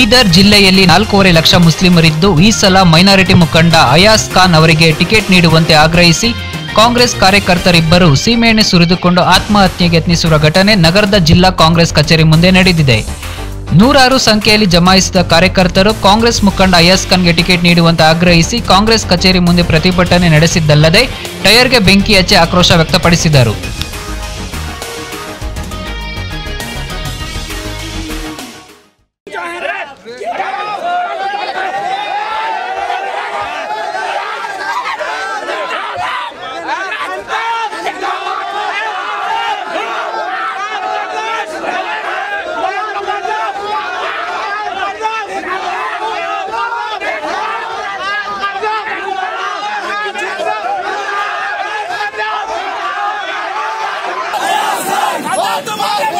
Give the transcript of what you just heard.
ಬೀದರ್ ಜಿಲ್ಲೆಯಲ್ಲಿ ನಾಲ್ಕೂವರೆ ಲಕ್ಷ ಮುಸ್ಲಿಮರಿದ್ದು, ಈ ಸಲ ಮೈನಾರಿಟಿ ಮುಖಂಡ ಅಯಾಸ್ ಖಾನ್ ಅವರಿಗೆ ಟಿಕೆಟ್ ನೀಡುವಂತೆ ಆಗ್ರಹಿಸಿ ಕಾಂಗ್ರೆಸ್ ಕಾರ್ಯಕರ್ತರಿಬ್ಬರು ಸೀಮೆಎಣ್ಣೆ ಸುರಿದುಕೊಂಡು ಆತ್ಮಹತ್ಯೆಗೆ ಯತ್ನಿಸಿರುವ ಘಟನೆ ನಗರದ ಜಿಲ್ಲಾ ಕಾಂಗ್ರೆಸ್ ಕಚೇರಿ ಮುಂದೆ ನಡೆದಿದೆ. ನೂರಾರು ಸಂಖ್ಯೆಯಲ್ಲಿ ಜಮಾಯಿಸಿದ ಕಾರ್ಯಕರ್ತರು ಕಾಂಗ್ರೆಸ್ ಮುಖಂಡ ಅಯಾಸ್ ಖಾನ್ಗೆ ಟಿಕೆಟ್ ನೀಡುವಂತೆ ಆಗ್ರಹಿಸಿ ಕಾಂಗ್ರೆಸ್ ಕಚೇರಿ ಮುಂದೆ ಪ್ರತಿಭಟನೆ ನಡೆಸಿದ್ದಲ್ಲದೆ ಟೈರ್ಗೆ ಬೆಂಕಿ ಹಚ್ಚಿ ಆಕ್ರೋಶ ವ್ಯಕ್ತಪಡಿಸಿದರು. Come on, come on.